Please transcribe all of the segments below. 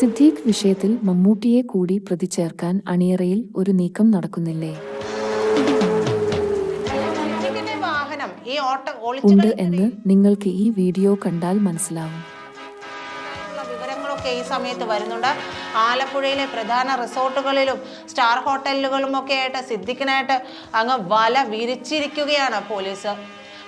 സിദ്ദീഖ് വിഷയത്തിൽ മമ്മൂട്ടിയെ കൂടി പ്രതി ചേർക്കാൻ അണിയറയിൽ ഒരു നീക്കം നടക്കുന്നില്ലേ? ഉണ്ട് എന്ന് നിങ്ങൾക്ക് ഈ വീഡിയോ കണ്ടാൽ മനസ്സിലാവും. വിവരങ്ങളൊക്കെ ഈ സമയത്ത് വരുന്നുണ്ട്. ആലപ്പുഴയിലെ പ്രധാന റിസോർട്ടുകളിലും സ്റ്റാർ ഹോട്ടലുകളും ഒക്കെ ആയിട്ട് സിദ്ദിഖിനായിട്ട് അങ്ങ് വല വിരിച്ചിരിക്കുകയാണ് പോലീസ്.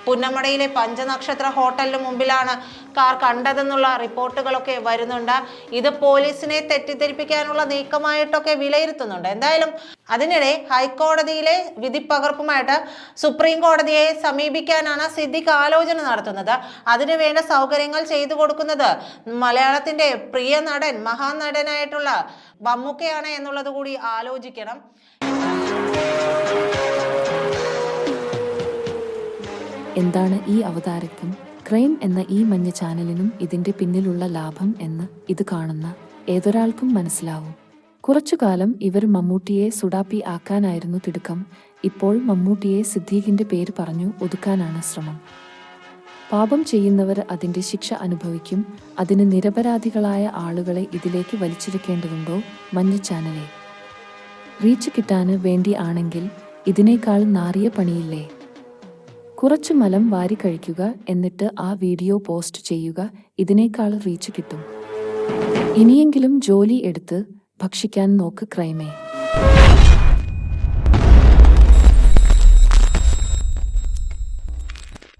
പുന്നമടയിലെ പഞ്ചനക്ഷത്ര ഹോട്ടലിന് മുമ്പിലാണ് കാർ കണ്ടതെന്നുള്ള റിപ്പോർട്ടുകളൊക്കെ വരുന്നുണ്ട്. ഇത് പോലീസിനെ തെറ്റിദ്ധരിപ്പിക്കാനുള്ള നീക്കമായിട്ടൊക്കെ വിലയിരുത്തുന്നുണ്ട്. എന്തായാലും അതിനിടെ ഹൈക്കോടതിയിലെ വിധിപ്പകർപ്പുമായിട്ട് സുപ്രീം കോടതിയെ സമീപിക്കാനാണ് സിദ്ദിഖ് ആലോചന നടത്തുന്നത്. അതിനുവേണ്ട സൗകര്യങ്ങൾ ചെയ്തു കൊടുക്കുന്നത് മലയാളത്തിന്റെ പ്രിയ നടൻ മഹാനടനായിട്ടുള്ള മമ്മൂക്കയാണ് എന്നുള്ളത് കൂടി ആലോചിക്കണം. എന്താണ് ഈ അവതാരത്വം? ക്രൈം എന്ന ഈ മഞ്ഞ ചാനലിനും ഇതിന്റെ പിന്നിലുള്ള ലാഭം എന്ന് ഇത് കാണുന്ന ഏതൊരാൾക്കും മനസ്സിലാവും. കുറച്ചുകാലം ഇവർ മമ്മൂട്ടിയെ സുഡാപ്പി ആക്കാനായിരുന്നു തിടുക്കം. ഇപ്പോൾ മമ്മൂട്ടിയെ സിദ്ദീഖിന്റെ പേര് പറഞ്ഞു ഒതുക്കാനാണ് ശ്രമം. പാപം ചെയ്യുന്നവർ അതിന്റെ ശിക്ഷ അനുഭവിക്കും. അതിന് നിരപരാധികളായ ആളുകളെ ഇതിലേക്ക് വലിച്ചിരിക്കേണ്ടതുണ്ടോ മഞ്ഞ ചാനലെ? റീച്ച് കിട്ടാന് വേണ്ടി ആണെങ്കിൽ ഇതിനേക്കാൾ നാറിയ പണിയില്ലേ? കുറച്ചു മലം വാരി കഴിക്കുക എന്നിട്ട് ആ വീഡിയോ പോസ്റ്റ് ചെയ്യുക ഇതിനേക്കാൾ റീച്ച് കിട്ടും. ഇനിയെങ്കിലും ജോലി എടുത്ത് ഭക്ഷിക്കാൻ നോക്ക് ക്രൈമേ.